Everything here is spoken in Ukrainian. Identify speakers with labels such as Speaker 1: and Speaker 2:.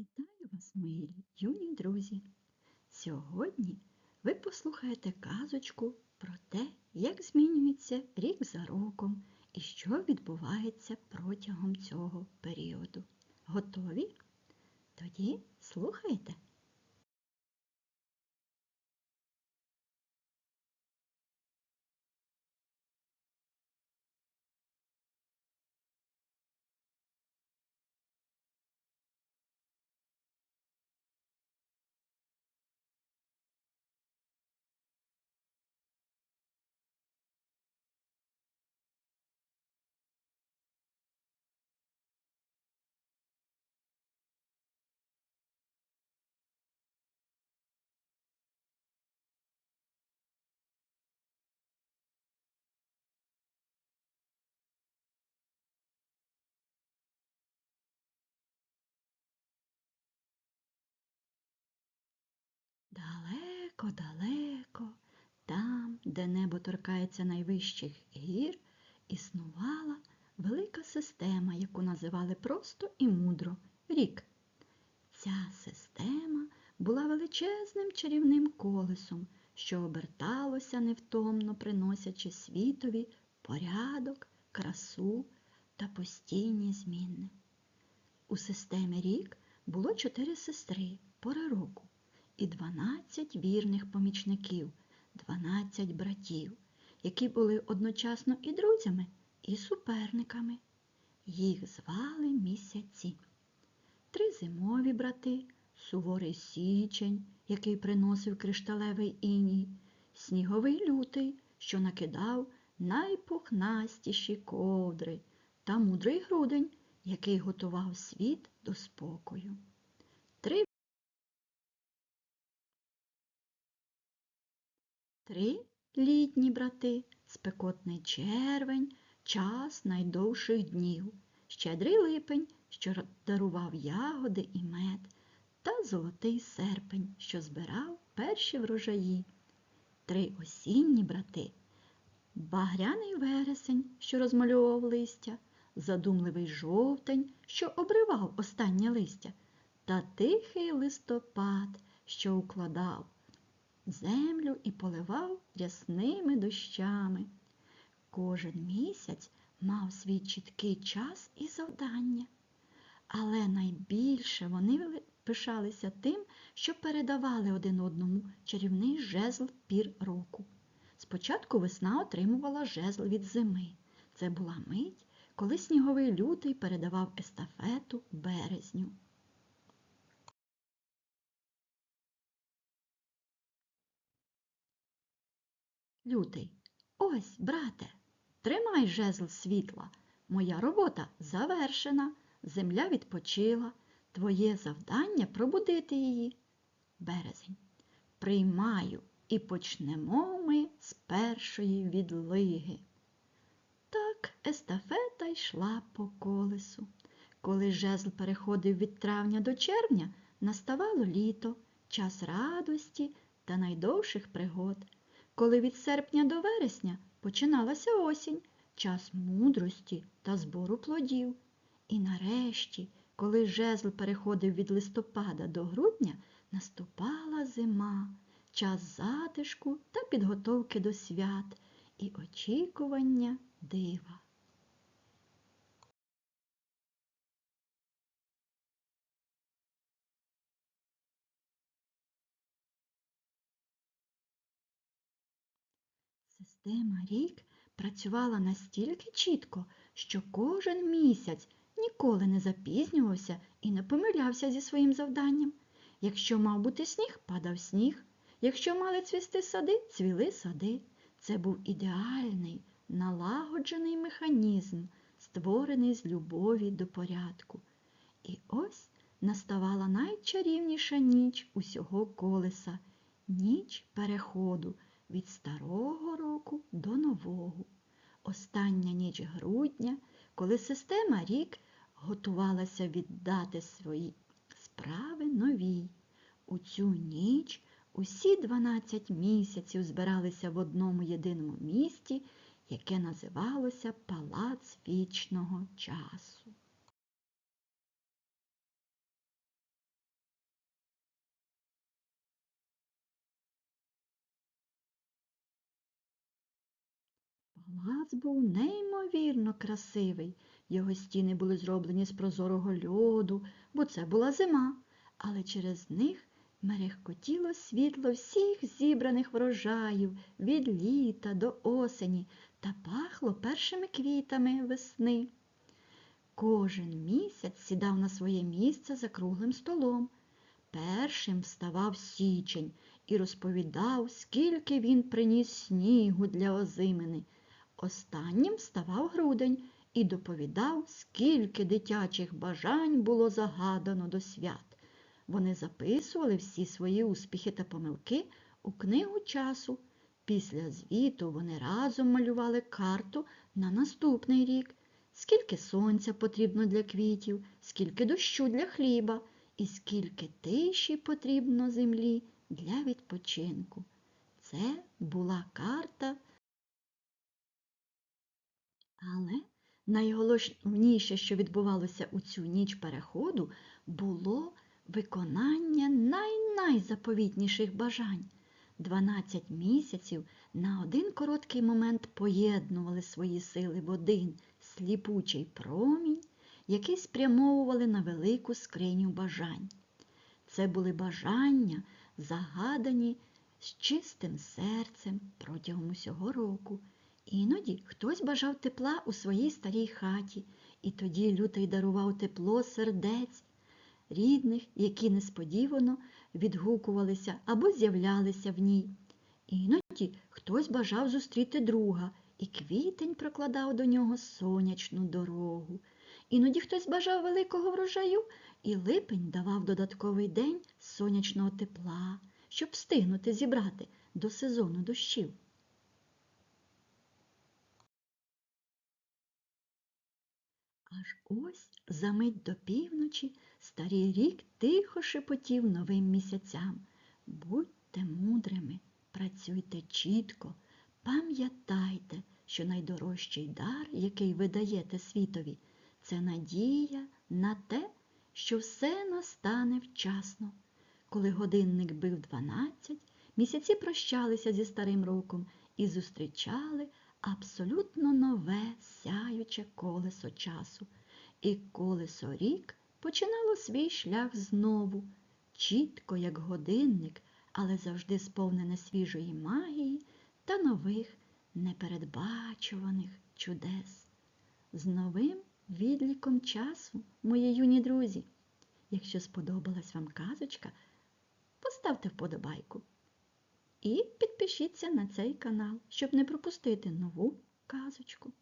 Speaker 1: Вітаю вас, мої юні друзі! Сьогодні ви послухаєте казочку про те, як змінюється рік за роком і що відбувається протягом цього періоду. Готові? Тоді слухайте. Далеко-далеко, там, де небо торкається найвищих гір, існувала велика система, яку називали просто і мудро рік. Ця система була величезним чарівним колесом, що оберталося невтомно, приносячи світові порядок, красу та постійні зміни. У системі рік було чотири сестри пори року і дванадцять вірних помічників, дванадцять братів, які були одночасно і друзями, і суперниками. Їх звали місяці. Три зимові брати, суворий січень, який приносив кришталевий іній, сніговий лютий, що накидав найпухнастіші ковдри, та мудрий грудень, який готував світ до спокою. Три літні брати, спекотний червень, час найдовших днів, щедрий липень, що дарував ягоди і мед, та золотий серпень, що збирав перші врожаї. Три осінні брати, багряний вересень, що розмальовував листя, задумливий жовтень, що обривав останнє листя, та тихий листопад, що укладав землю і поливав рясними дощами. Кожен місяць мав свій чіткий час і завдання, але найбільше вони пишалися тим, що передавали один одному чарівний жезл пір року. Спочатку весна отримувала жезл від зими. Це була мить, коли сніговий лютий передавав естафету березню. Лютий. Ось, брате, тримай жезл світла. Моя робота завершена, земля відпочила. Твоє завдання пробудити її. Березень. Приймаю і почнемо ми з першої відлиги. Так естафета йшла по колесу. Коли жезл переходив від травня до червня, наставало літо, час радості та найдовших пригод коли від серпня до вересня починалася осінь, час мудрості та збору плодів. І нарешті, коли жезл переходив від листопада до грудня, наступала зима, час затишку та підготовки до свят і очікування дива. Система рік працювала настільки чітко, що кожен місяць ніколи не запізнювався і не помилявся зі своїм завданням. Якщо мав бути сніг, падав сніг. Якщо мали цвісти сади, цвіли сади. Це був ідеальний, налагоджений механізм, створений з любові до порядку. І ось наставала найчарівніша ніч усього колеса, ніч переходу від старого року до нового. Остання ніч грудня, коли система рік готувалася віддати свої справи новій. У цю ніч усі 12 місяців збиралися в одному єдиному місті, яке називалося Палац вічного часу. Палац був неймовірно красивий. Його стіни були зроблені з прозорого льоду, бо це була зима, але через них мерехкотіло світло всіх зібраних врожаїв від літа до осені та пахло першими квітами весни. Кожен місяць сідав на своє місце за круглим столом. Першим вставав січень і розповідав, скільки він приніс снігу для озимини. Останнім вставав грудень і доповідав, скільки дитячих бажань було загадано до свят. Вони записували всі свої успіхи та помилки у книгу часу. Після звіту вони разом малювали карту на наступний рік, скільки сонця потрібно для квітів, скільки дощу для хліба і скільки тиші потрібно землі для відпочинку. Це була карта. Але найголовніше, що відбувалося у цю ніч переходу, було виконання най-найзаповітніших бажань. Дванадцять місяців на один короткий момент поєднували свої сили в один сліпучий промінь, який спрямовували на велику скриню бажань. Це були бажання, загадані з чистим серцем протягом усього року. Іноді хтось бажав тепла у своїй старій хаті, і тоді лютий дарував тепло сердець рідних, які несподівано відгукувалися або з'являлися в ній. Іноді хтось бажав зустріти друга, і квітень прокладав до нього сонячну дорогу. Іноді хтось бажав великого врожаю, і липень давав додатковий день сонячного тепла, щоб встигнути зібрати до сезону дощів. Аж ось за мить до півночі старий рік тихо шепотів новим місяцям. Будьте мудрими, працюйте чітко, пам'ятайте, що найдорожчий дар, який ви даєте світові, це надія на те, що все настане вчасно. Коли годинник бив дванадцять, місяці прощалися зі старим роком і зустрічали абсолютно нове сяюче колесо часу. І колесо рік починало свій шлях знову, чітко, як годинник, але завжди сповнене свіжої магії та нових непередбачуваних чудес. З новим відліком часу, мої юні друзі. Якщо сподобалась вам казочка, поставте вподобайку. І підпишіться на цей канал, щоб не пропустити нову казочку.